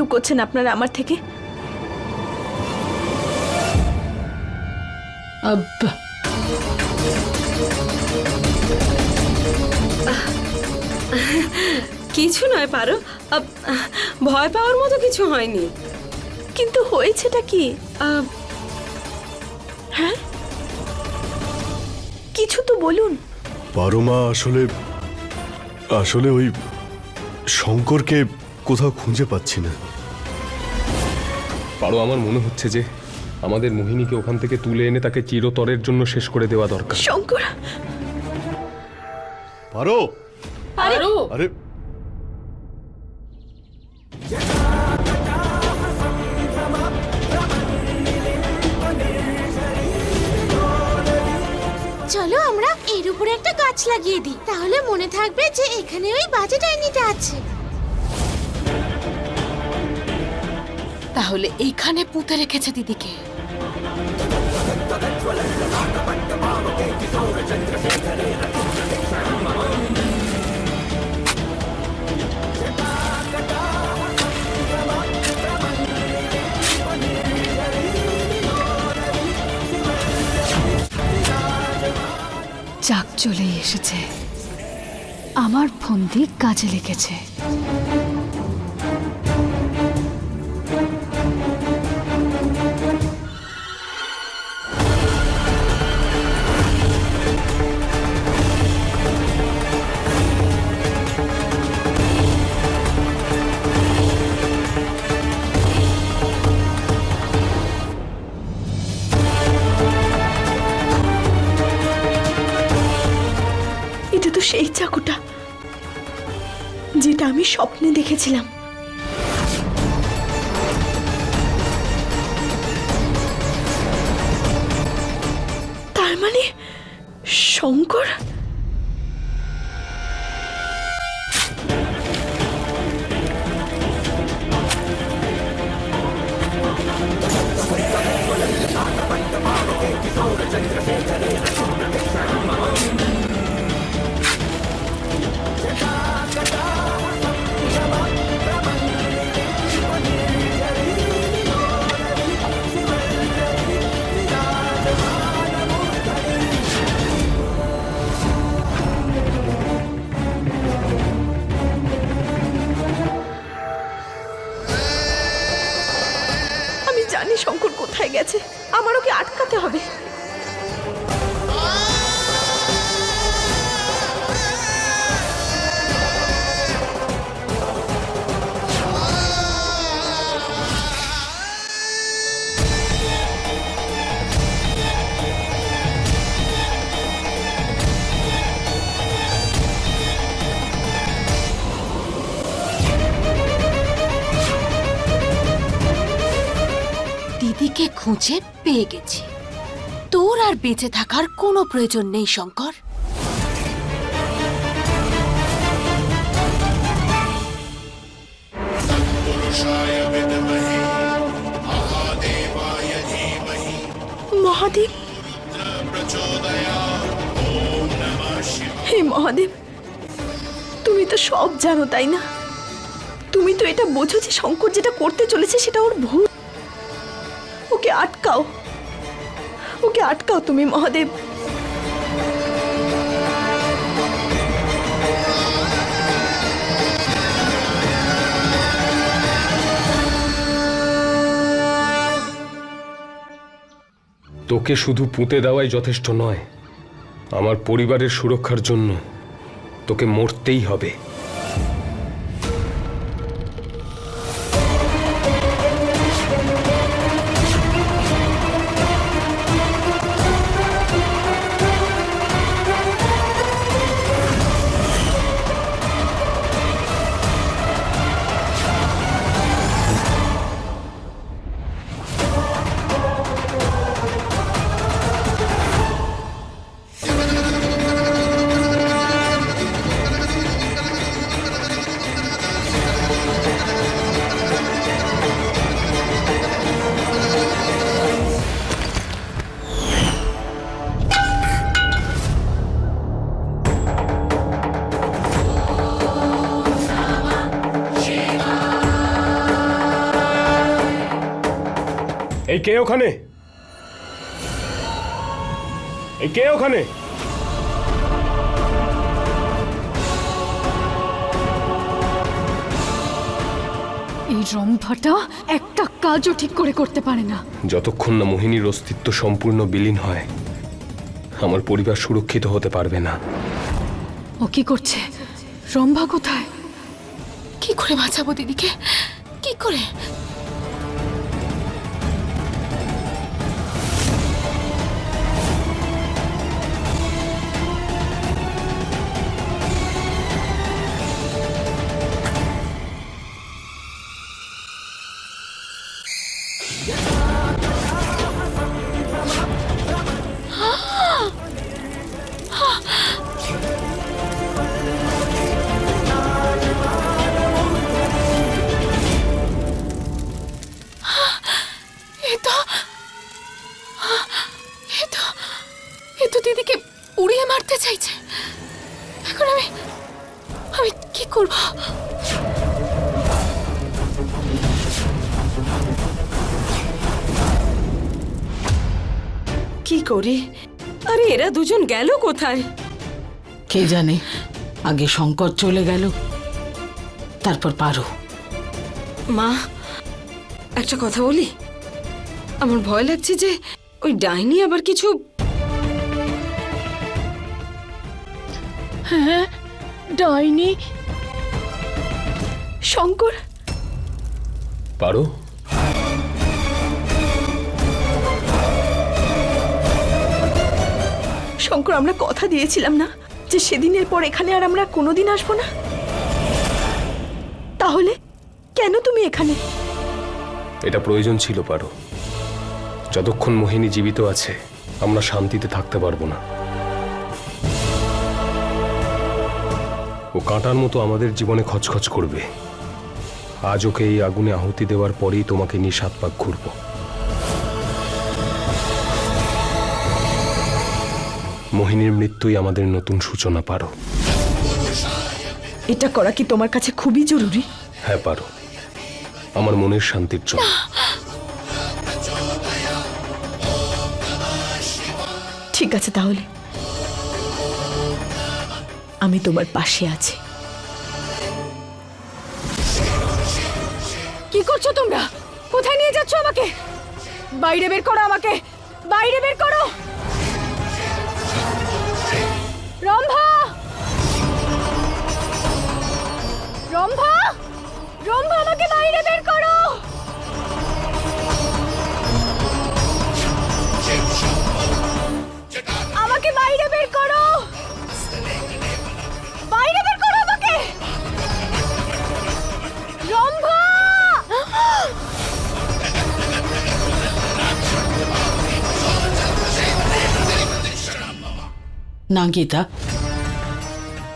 কি লুকোচ্ছেন আপনারা আমার থেকে? কিছু নয় পারো। ভয় পাওয়ার মতো কিছু হয়নি। কিন্তু হয়েছেটা কি? হ্যাঁ? কিছু তো বলুন। পারমা আসলে আসলে ওই শঙ্করকে কোথাও খুঁজে পাচ্ছি না। পারো আমার মনে হচ্ছে যে আমাদের মোহিনীকে ওখান থেকে তুলে এনে তাকে চিরতরের জন্য শেষ করে দেওয়া দরকার। শঙ্কর! পারো? পারো। আরে! চলো আমরা এর উপরে একটা গাছ লাগিয়ে দিই। তাহলে মনে থাকবে যে এখানে ওই বাজে ডাইনিটা আছে। তাহলে এইখানে পুঁতে রেখেছে দিদিকে। চাক চলেই এসেছে। আমার ফন্দি কাজে লেগেছে। সেই চাকুটা যেটা আমি স্বপ্নে দেখেছিলাম। তার মানে শঙ্কর খুঁজে পেয়ে গেছি। তোর আর বেঁচে থাকার কোনো প্রয়োজন নেই, শঙ্কর। মহাদেব। হে মহাদেব, তুমি তো সব জানো, তাই না? তুমি তো এটা বোঝো যে শঙ্কর যেটা করতে চলেছে সেটা ওর ভুল। ওকে আটকাও। ওকে আটকাও তুমি, মহাদেব। তোকে শুধু পুঁতে দেওয়াই যথেষ্ট নয়, আমার পরিবারের সুরক্ষার জন্য তোকে মরতেই হবে। এই কে ওখানে? এই কে ওখানে? এই রম্ভাটা একটা কাজও ঠিক করে করতে পারে না। যতক্ষণ না মোহিনীর অস্তিত্ব সম্পূর্ণ বিলীন হয় আমার পরিবার সুরক্ষিত হতে পারবে না। ও কি করছে? রম্ভা কোথায়? কি করে বাঁচাবো দিদিকে? কি করে? করি? আরে এরা দুজন গেল কোথায়? কে জানে? আগে শঙ্কর চলে গেল তারপর পারো। মা একটা কথা বলি? আমার ভয় লাগছে যে ওই ডাইনি আবার কিছু হ্যাঁ ডাইনি। শঙ্কর? পারো? শঙ্কর, আমরা কথা দিয়েছিলাম না যে সেদিনের পর এখানে আর আমরা কোনোদিন আসব না। তাহলে কেন তুমি এখানে? এটা প্রয়োজন ছিল, পারো। যতক্ষণ মোহিনী জীবিত আছে, আমরা শান্তিতে থাকতে পারব না। ও কাঁটার মতো আমাদের জীবনে খচখচ করবে। আজ ওকে এই আগুনে আহুতি দেওয়ার পরেই তোমাকে নিয়ে সাত পাক ঘুরব। মোহিনীর মৃত্যুই আমাদের নতুন সূচনা পারো। এটা করা কি তোমার কাছে খুবই জরুরি? হ্যাঁ পারো। আমার মনের শান্তির জন্য। ঠিক আছে তাহলে। আমি তোমার পাশে আছি। কি করছ তোমরা? কোথায় নিয়ে যাচ্ছ আমাকে? বাইরে বের করো আমাকে! বাইরে বের করো! না গীতা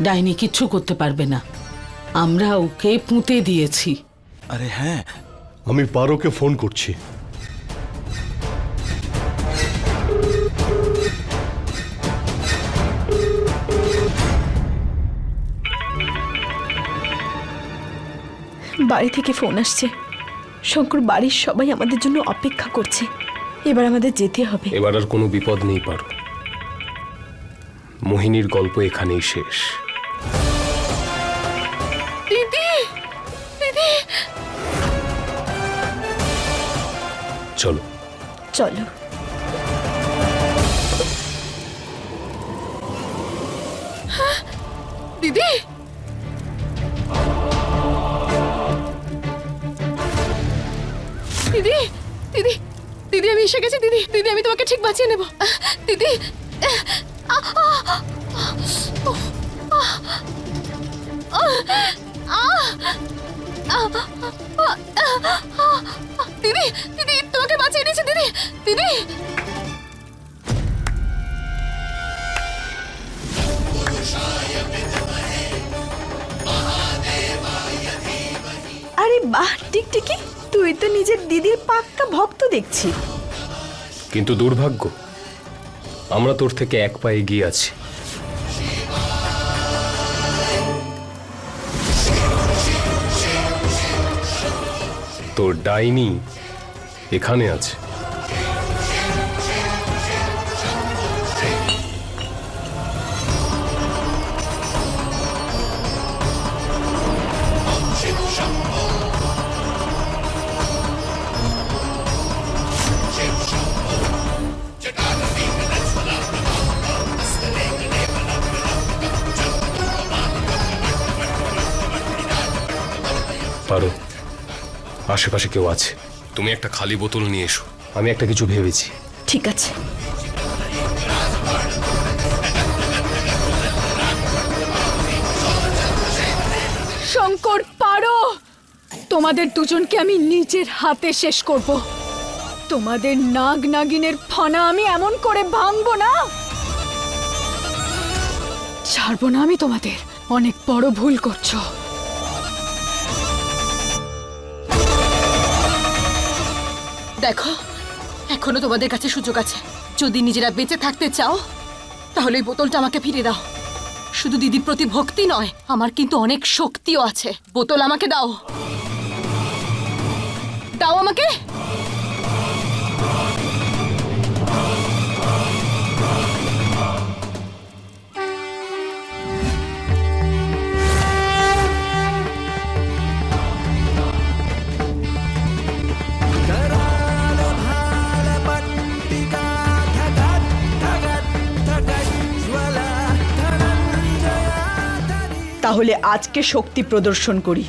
ডাইনি কিচ্ছু করতে পারবে না। আমরা ওকে পুঁতে দিয়েছি। আরে হ্যাঁ আমি পারোকে ফোন করছি। বাড়ি থেকে ফোন আসছে। শঙ্কর বাড়ির সবাই আমাদের জন্য অপেক্ষা করছে। এবার আমাদের যেতে হবে। এবার আর কোনো বিপদ নেই পারো। মোহিনীর গল্প এখানেই শেষ। চলো। চলো। দিদি! দিদি দিদি দিদি আমি এসে গেছি দিদি দিদি আমি তোমাকে ঠিক বাঁচিয়ে নেব। দিদি দিদি দিদি তোমাকে বাঁচিয়ে নিয়েছি দিদি দিদি। আরে বাহ টিকটিকি তুই তো নিজের দিদির পাক্কা ভক্ত দেখছি। কিন্তু দুর্ভাগ্য আমরা তোর থেকে এক পায়ে এগিয়ে আছি। তোর ডাইনি এখানে আছে। আশেপাশে কেউ আছে। তুমি একটা খালি বোতল নিয়ে এসো। আমি একটা কিছু ভেবেছি। ঠিক আছে। শঙ্কর পারো! তোমাদের দুজনকে আমি নিজের হাতে শেষ করব। তোমাদের নাগ নাগিনের ফনা আমি এমন করে ভাঙবো না। ছাড়বো না আমি তোমাদের। অনেক বড় ভুল করছ। দেখো, এখনও তোমাদের কাছে সুযোগ আছে। যদি নিজেরা বেঁচে থাকতে চাও, তাহলে এই বোতলটা আমাকে ফিরে দাও। শুধু দিদির প্রতি ভক্তি নয়, আমার কিন্তু অনেক শক্তিও আছে। বোতল আমাকে দাও। দাও আমাকে? তাহলে আজকে শক্তি প্রদর্শন করি।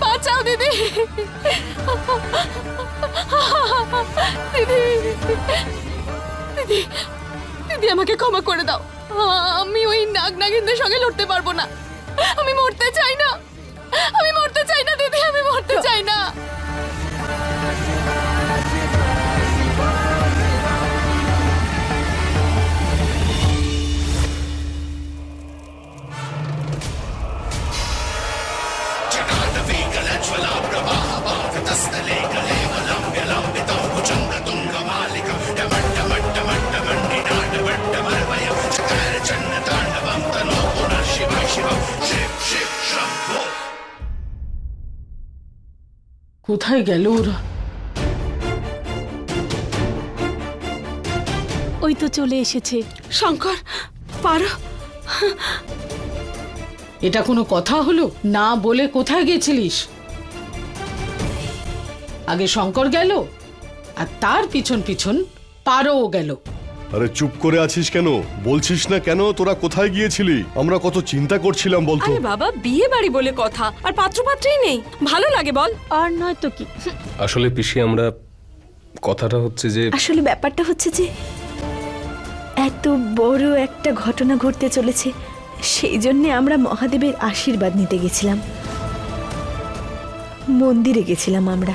বাঁচাও দিদি! দিদি দিদি। দিদি, আমাকে ক্ষমা করে দাও। আমি ওই নাগ নাগিনদের সঙ্গে লড়তে পারব না। আমি মরতে চাই না। আমি মরতে চাই না, দিদি, আমি মরতে চাই না। কোথায় গেল ওরা? ওই তো চলে এসেছে। শঙ্কর পারো। এটা কোনো কথা হলো? না বলে কোথায় গেছিলিস? আগে শঙ্কর গেল আর তার পিছন পিছন পারোও গেল। আরে চুপ করে আছিস কেন? বলছিস না কেন? তোরা কোথায় গিয়েছিলি? আমরা কত চিন্তা করছিলাম বলতো। আরে বাবা বিয়ে বাড়ি বলে কথা আর পাত্রপাত্রই নেই। ভালো লাগে বল। আর নয় তো কি? আসলে পিসি আমরা কথাটা হচ্ছে যে আসলে ব্যাপারটা হচ্ছে যে এত বড় একটা ঘটনা ঘটতে চলেছে সেই জন্যে আমরা মহাদেবের আশীর্বাদ নিতে গেছিলাম। মন্দিরে গেছিলাম আমরা।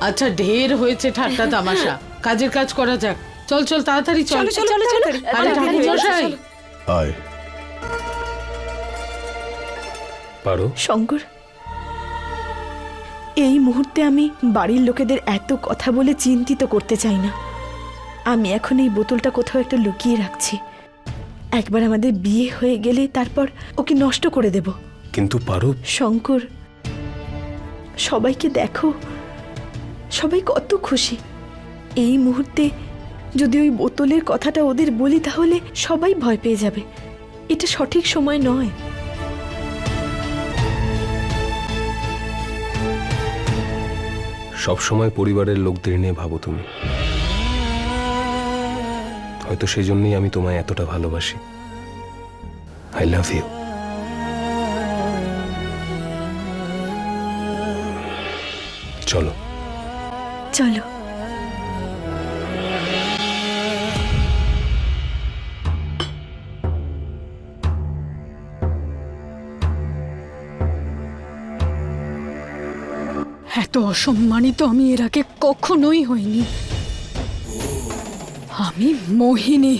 আচ্ছা ঢের হয়েছে ঠাট্টা তামাশা। কাজের কাজ করা যাক। চল চল তাড়াতাড়ি চল। চলো চলো চলো আরে ঠাকুর মশাই। আয় পারো? শঙ্কর এই মুহূর্তে আমি বাড়ির লোকেদের এত কথা বলে চিন্তিত করতে চাই না। আমি এখন এই বোতলটা কোথাও একটা লুকিয়ে রাখছি। একবার আমাদের বিয়ে হয়ে গেলে তারপর ওকে নষ্ট করে দেব। কিন্তু পারো? শঙ্কর সবাইকে দেখো। সবাই কত খুশি। এই মুহূর্তে যদি ওই বোতলের কথাটা ওদের বলি তাহলে সবাই ভয় পেয়ে যাবে। এটা সঠিক সময় নয়। সব সময় পরিবারের লোকদের নিয়ে ভাবো তুমি। হয়তো সেই জন্যই আমি তোমায় এতটা ভালোবাসি। আই লাভ ইউ চলো। চলো। এত অসম্মানিত আমি এর আগে কখনোই হইনি। আমি মোহিনী।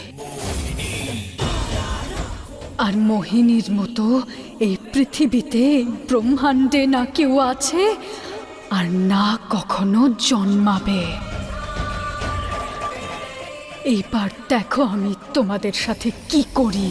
আর মোহিনীর মতো এই পৃথিবীতে ব্রহ্মাণ্ডে না কেউ আছে আর না কখনো জন্মাবে। এইবার দেখো আমি তোমাদের সাথে কি করি।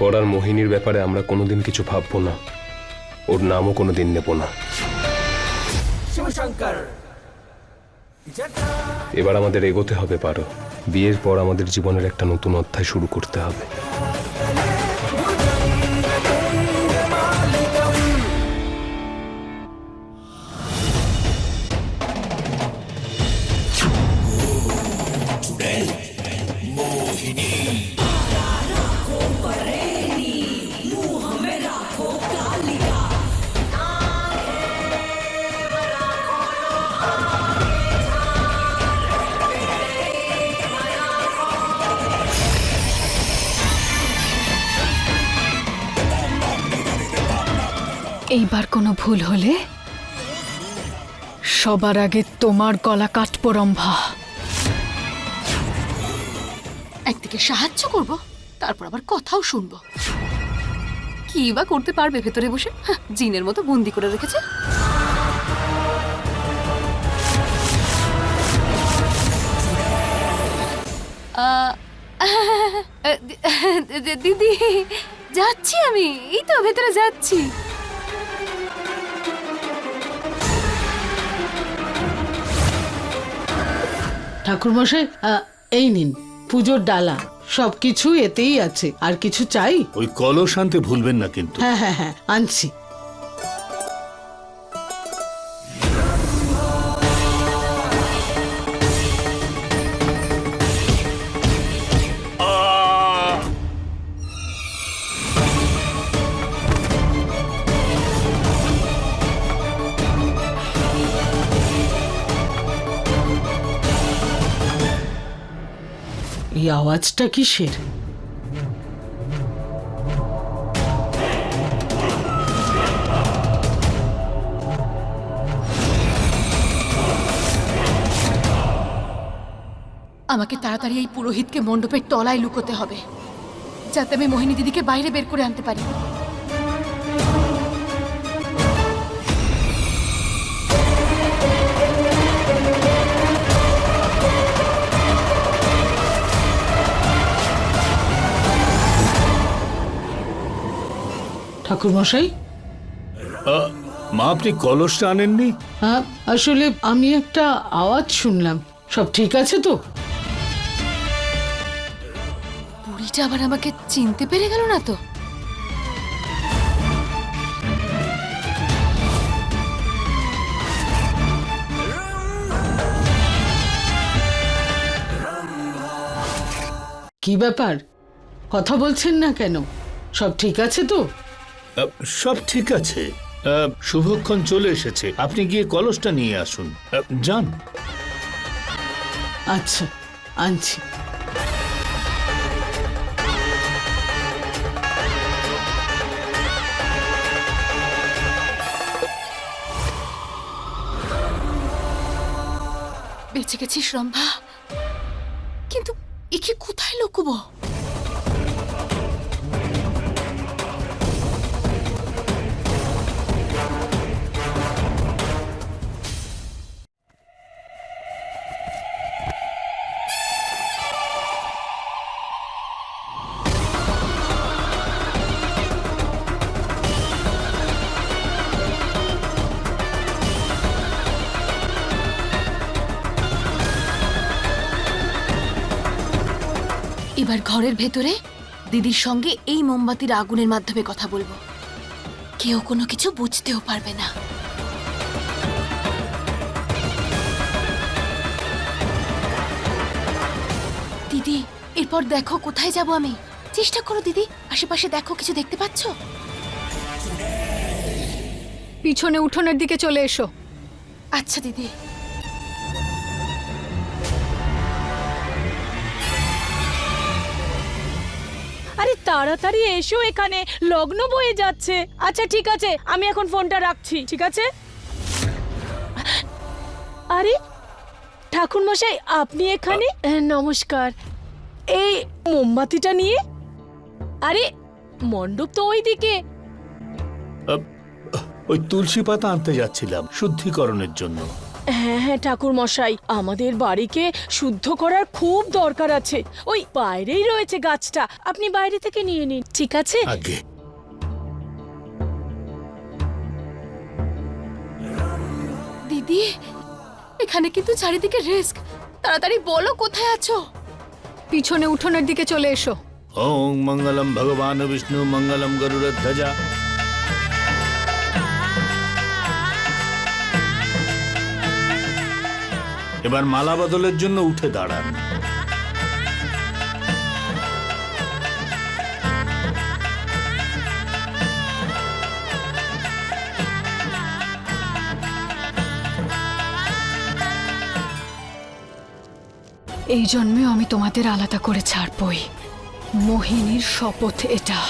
এরপর আর মোহিনীর ব্যাপারে আমরা কোনোদিন কিছু ভাববো না। ওর নামও কোনোদিন নেব না। এবার আমাদের এগোতে হবে পারো। বিয়ের পর আমাদের জীবনের একটা নতুন অধ্যায় শুরু করতে হবে। ভুল হলে? সবার আগে তোমার গলা কাটবো রম্ভা একদিকে সাহায্য করব, তারপর আবার কথাও শুনব। কি বা করতে পারবে ভেতরে বসে? জিনের মতো বন্দি করে রেখেছে। দিদি, যাচ্ছি আমি। এই তো, ভেতরে যাচ্ছি। ঠাকুরমশাই আহ, এই নিন পুজোর ডালা সবকিছু এতেই আছে আর কিছু চাই? ওই কলস আনতে ভুলবেন না কিন্তু। হ্যাঁ হ্যাঁ হ্যাঁ আনছি। এই আওয়াজটা কিসের? আমাকে তাড়াতাড়ি এই পুরোহিতকে মণ্ডপের তলায় লুকোতে হবে, যাতে আমি মোহিনী দিদিকে বাইরে বের করে আনতে পারি। ঠাকুরমশাই? মা আপনি কলসটা আনেননি? হ্যাঁ আসলে আমি একটা আওয়াজ শুনলাম। সব ঠিক আছে তো? বুড়িটা আবার আমাকে চিনতে পেরে গেল না তো? কি ব্যাপার? কথা বলছেন না কেন? সব ঠিক আছে তো? সব ঠিক আছে। আহ, শুভক্ষণ চলে এসেছে। আপনি গিয়ে কলসটা নিয়ে আসুন। যান। আচ্ছা আনছি। বেঁচে গেছিস রম্ভা। কিন্তু একে কোথায় লুকোবো? এবার ঘরের ভেতরে? দিদির সঙ্গে এই মোমবাতির আগুনের মাধ্যমে কথা বলব। কেউ কোনো কিছু বুঝতেও পারবে না। দিদি এরপর দেখো কোথায় যাব আমি। চেষ্টা করো দিদি আশেপাশে দেখো কিছু দেখতে পাচ্ছো? পিছনে উঠোনের দিকে চলে এসো। আচ্ছা দিদি। তাড়াতাড়ি এসো এখানে। লগ্ন বয়ে যাচ্ছে। আচ্ছা ঠিক আছে আমি এখন ফোনটা রাখছি ঠিক আছে? আরে ঠাকুর মশাই আপনি এখানে? নমস্কার। এই মোমবাতিটা নিয়ে? আরে মণ্ডপ তো ওই দিকে ওই তুলসী পাতা আনতে যাচ্ছিলাম শুদ্ধিকরণের জন্য। হ্যাঁ হ্যাঁ ঠাকুর মশাই আমাদের বাড়িকে শুদ্ধ করার খুব দরকার আছে। ওই বাইরেই রয়েছে গাছটা আপনি বাইরে থেকে নিয়ে নিন ঠিক আছে? আগে। দিদি এখানে কিন্তু চারিদিকে রিস্ক। তাড়াতাড়ি বলো কোথায় আছো? পিছনে উঠোনের দিকে চলে এসো। ওং মঙ্গলম ভগবান বিষ্ণু মঙ্গলম গরুড়ধ্বজা এবার মালা বদলের জন্য উঠে দাঁড়ান। এই জন্মেও আমি তোমাদের আলাদা করে ছাড়বই। মোহিনীর শপথ এটা।